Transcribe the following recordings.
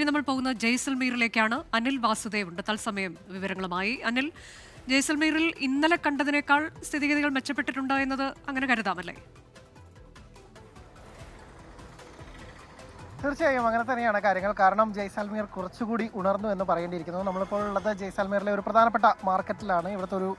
ഇനി നമ്മൾ പോകുന്ന ജയ്സൽമീറിലേക്കാണ്. അനിൽ വാസുദേവ് ഉണ്ട് തത്സമയം വിവരങ്ങളുമായി. അനിൽ ജയ്സൽമീറിൽ ഇന്നലെ കണ്ടതിനേക്കാൾ സ്ഥിതിഗതികൾ മെച്ചപ്പെട്ടിട്ടുണ്ടോ എന്നത് അങ്ങനെ കരുതാമല്ലേ? തീർച്ചയായും അങ്ങനെ തന്നെയാണ് കാര്യങ്ങൾ. കാരണം ജയ്സാൽമീർ കുറച്ചുകൂടി ഉണർന്നു എന്ന് പറയേണ്ടിയിരിക്കുന്നു. നമ്മളിപ്പോൾ ഉള്ളത് ജയ്സാൽമീറിലെ ഒരു പ്രധാനപ്പെട്ട മാർക്കറ്റിലാണ്. ഇവിടുത്തെ ഒരു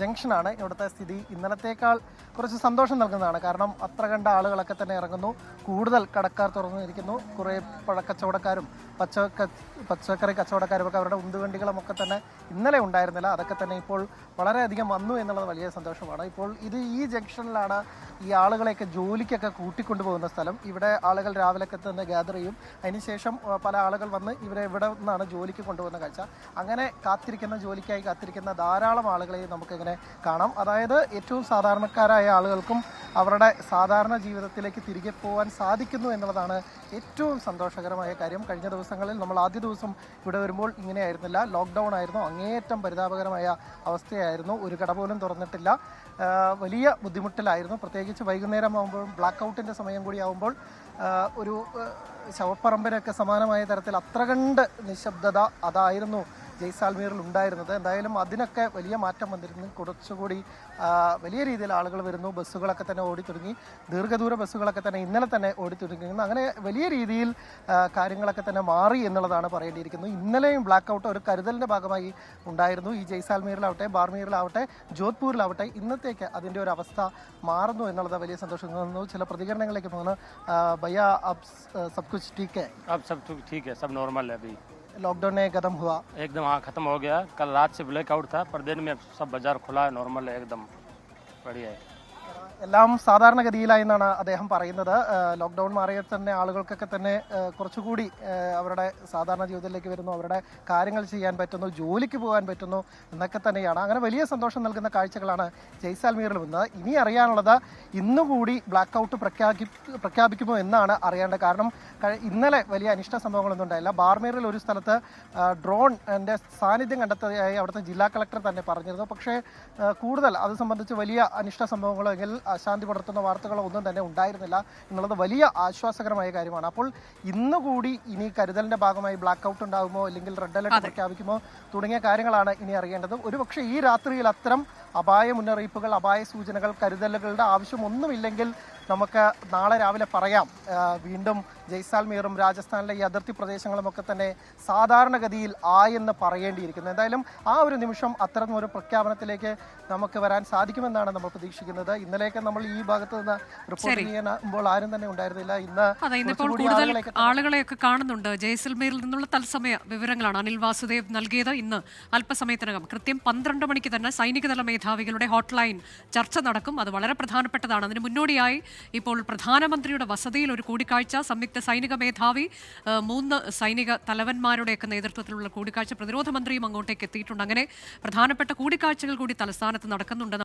ജംഗ്ഷനാണ്. ഇവിടുത്തെ സ്ഥിതി ഇന്നലത്തേക്കാൾ കുറച്ച് സന്തോഷം നൽകുന്നതാണ്. കാരണം അത്ര കണ്ട ആളുകളൊക്കെ തന്നെ ഇറങ്ങുന്നു. കൂടുതൽ കടക്കാർ തുറന്നിരിക്കുന്നു കുറേ പഴക്കച്ചവടക്കാരും പച്ചക്ക പച്ചക്കറി കച്ചവടക്കാരും ഒക്കെ അവരുടെ ഉന്തുവണ്ടികളും ഒക്കെ തന്നെ ഇന്നലെ ഉണ്ടായിരുന്നില്ല. അതൊക്കെ തന്നെ ഇപ്പോൾ വളരെയധികം വന്നു എന്നുള്ളത് വലിയ സന്തോഷമാണ്. ഇപ്പോൾ ഇത് ഈ ജംഗ്ഷനിലാണ് ഈ ആളുകളെയൊക്കെ ജോലിക്കൊക്കെ കൂട്ടിക്കൊണ്ടുപോകുന്ന സ്ഥലം. ഇവിടെ ആളുകൾ രാവിലെയൊക്കെ തന്നെ ഗ്യാദർ ചെയ്യും അതിനുശേഷം പല ആളുകൾ വന്ന് ഇവരെ ഇവിടെ നിന്നാണ് ജോലിക്ക് കൊണ്ടുവന്ന കാഴ്ച. അങ്ങനെ കാത്തിരിക്കുന്ന ജോലിക്കായി കാത്തിരിക്കുന്ന ധാരാളം ആളുകളെ നമുക്കിങ്ങനെ കാണാം. അതായത് ഏറ്റവും സാധാരണക്കാരായ ആളുകൾക്കും അവരുടെ സാധാരണ ജീവിതത്തിലേക്ക് തിരികെ പോകാൻ സാധിക്കുന്നു എന്നുള്ളതാണ് ഏറ്റവും സന്തോഷകരമായ കാര്യം. കഴിഞ്ഞ ദിവസങ്ങളിൽ നമ്മൾ ആദ്യ ദിവസം ഇവിടെ വരുമ്പോൾ ഇങ്ങനെയായിരുന്നില്ല. ലോക്ക്ഡൗൺ ആയിരുന്നു. അങ്ങേയറ്റം പരിതാപകരമായ അവസ്ഥയായിരുന്നു. ഒരു കട പോലും തുറന്നിട്ടില്ല. വലിയ ബുദ്ധിമുട്ടിലായിരുന്നു. പ്രത്യേകിച്ച് വൈകുന്നേരം ആകുമ്പോൾ ബ്ലാക്ക് ഔട്ടിന്റെ സമയം കൂടി ആകുമ്പോൾ ഒരു ശവപ്പറമ്പിനൊക്കെ സമാനമായ തരത്തിൽ അത്ര കണ്ട് നിശബ്ദത അതായിരുന്നു ജയ്സാൽമീറിൽ ഉണ്ടായിരുന്നത് എന്തായാലും അതിനൊക്കെ വലിയ മാറ്റം വന്നിരുന്നു കുറച്ചുകൂടി ആ, വലിയ രീതിയിൽ ആളുകൾ വരുന്നു ബസ്സുകളൊക്കെ തന്നെ ഓടി തുടങ്ങി ദീർഘദൂര ബസ്സുകളൊക്കെ തന്നെ ഇന്നലെ തന്നെ ഓടി തുടങ്ങിയിരുന്നു അങ്ങനെ വലിയ രീതിയിൽ ആ, കാര്യങ്ങളൊക്കെ തന്നെ മാറി എന്നുള്ളതാണ് പറയേണ്ടിയിരിക്കുന്നത് ഇന്നലെയും ബ്ലാക്ക് ഔട്ട് ഒരു കരുതലിൻ്റെ ഭാഗമായി ഉണ്ടായിരുന്നു ഈ ജയ്സാൽമീറിലാവട്ടെ ബാർമീറിലാവട്ടെ ജോധ്പൂരിലാവട്ടെ ഇന്നത്തേക്ക് അതിൻ്റെ ഒരു അവസ്ഥ മാറുന്നു എന്നുള്ളത് വലിയ സന്തോഷം തോന്നുന്നു ചില പ്രതികരണങ്ങളിലേക്ക് പോകുന്നു ആ, ഭയ്യ അബ് സ്- സബ് കുച്ച് ടീക്ക് ഹെ अब सब तो ठीक है सब नॉर्मल है अभी लॉकडाउन में कदम हुआ? एकदम हाँ खत्म हो गया। कल रात से ब्लैकआउट था, पर दिन में सब बाज़ार खुला है नॉर्मल है, एकदम बढ़िया है। എല്ലാം സാധാരണഗതിയിലായി എന്നാണ് അദ്ദേഹം പറയുന്നത്. ലോക്ക്ഡൗൺ മാറിയ തന്നെ ആളുകൾക്കൊക്കെ തന്നെ കുറച്ചുകൂടി അവരുടെ സാധാരണ ജീവിതത്തിലേക്ക് വരുന്നു അവരുടെ കാര്യങ്ങൾ ചെയ്യാൻ പറ്റുന്നു ജോലിക്ക് പോകാൻ പറ്റുന്നു എന്നൊക്കെ തന്നെയാണ്. അങ്ങനെ വലിയ സന്തോഷം നൽകുന്ന കാഴ്ചകളാണ് ജയ്സാൽമീറിൽ വന്നത്. ഇനി അറിയാനുള്ളത് ഇന്നുകൂടി ബ്ലാക്ക് ഔട്ട് പ്രഖ്യാപി പ്രഖ്യാപിക്കുമോ എന്നാണ് അറിയേണ്ടത്. കാരണം ഇന്നലെ വലിയ അനിഷ്ട സംഭവങ്ങളൊന്നും ഉണ്ടായില്ല. ബാർമീറിൽ ഒരു സ്ഥലത്ത് ഡ്രോൺ എന്റെ സാന്നിധ്യം കണ്ടെത്തിയതായി അവിടുത്തെ ജില്ലാ കളക്ടർ തന്നെ പറഞ്ഞിരുന്നു. പക്ഷേ കൂടുതൽ അത് സംബന്ധിച്ച് വലിയ അനിഷ്ട സംഭവങ്ങളോ അല്ലെങ്കിൽ അശാന്തി പടർത്തുന്ന വാർത്തകളോ ഒന്നും തന്നെ ഉണ്ടായിരുന്നില്ല എന്നുള്ളത് വലിയ ആശ്വാസകരമായ കാര്യമാണ്. അപ്പോൾ ഇന്ന് കൂടി ഇനി കരുതലിന്റെ ഭാഗമായി ബ്ലാക്ക് ഔട്ട് ഉണ്ടാകുമോ അല്ലെങ്കിൽ റെഡ് അലർട്ട് പ്രഖ്യാപിക്കുമോ തുടങ്ങിയ കാര്യങ്ങളാണ് ഇനി അറിയേണ്ടത്. ഒരുപക്ഷെ ഈ രാത്രിയിൽ അത്തരം അപായ മുന്നറിയിപ്പുകൾ അപായ സൂചനകൾ കരുതലുകളുടെ ആവശ്യമൊന്നുമില്ലെങ്കിൽ നമുക്ക് നാളെ രാവിലെ പറയാം. വീണ്ടും ജയ്സാൽമീറും രാജസ്ഥാനിലെ ഈ അതിർത്തി പ്രദേശങ്ങളും ഒക്കെ തന്നെ സാധാരണഗതിയിൽ ആയെന്ന് പറയേണ്ടിയിരിക്കുന്നു. എന്തായാലും ആ ഒരു നിമിഷം അത്തരം ഒരു പ്രഖ്യാപനത്തിലേക്ക് നമുക്ക് വരാൻ സാധിക്കുമെന്നാണ് നമ്മൾ പ്രതീക്ഷിക്കുന്നത്. ഇന്നലെയൊക്കെ നമ്മൾ ഈ ഭാഗത്ത് നിന്ന് റിപ്പോർട്ട് ചെയ്യുമ്പോൾ ആരും തന്നെ ഉണ്ടായിരുന്നില്ല. ഇന്ന് ആളുകളെയൊക്കെ കാണുന്നുണ്ട്. ജയ്സൽമീറിൽ നിന്നുള്ള തത്സമയ വിവരങ്ങളാണ് അനിൽ വാസുദേവ് നൽകിയത്. ഇന്ന് അല്പസമയത്തിനകം കൃത്യം പന്ത്രണ്ട് മണിക്ക് തന്നെ സൈനികതല മേധാവികളുടെ ഹോട്ട്ലൈൻ ചർച്ച നടക്കും. അത് വളരെ പ്രധാനപ്പെട്ടതാണ്. അതിന് മുന്നോടിയായി ഇപ്പോൾ പ്രധാനമന്ത്രിയുടെ വസതിയിൽ ഒരു കൂടിക്കാഴ്ച. സംയുക്ത സൈനിക മേധാവി മൂന്ന് സൈനിക തലവന്മാരുടെയൊക്കെ നേതൃത്വത്തിലുള്ള കൂടിക്കാഴ്ച പ്രതിരോധ മന്ത്രിയും അങ്ങോട്ടേക്ക് എത്തിയിട്ടുണ്ട്. അങ്ങനെ പ്രധാനപ്പെട്ട കൂടിക്കാഴ്ചകൾ കൂടി തലസ്ഥാനത്ത് നടക്കുന്നുണ്ട്.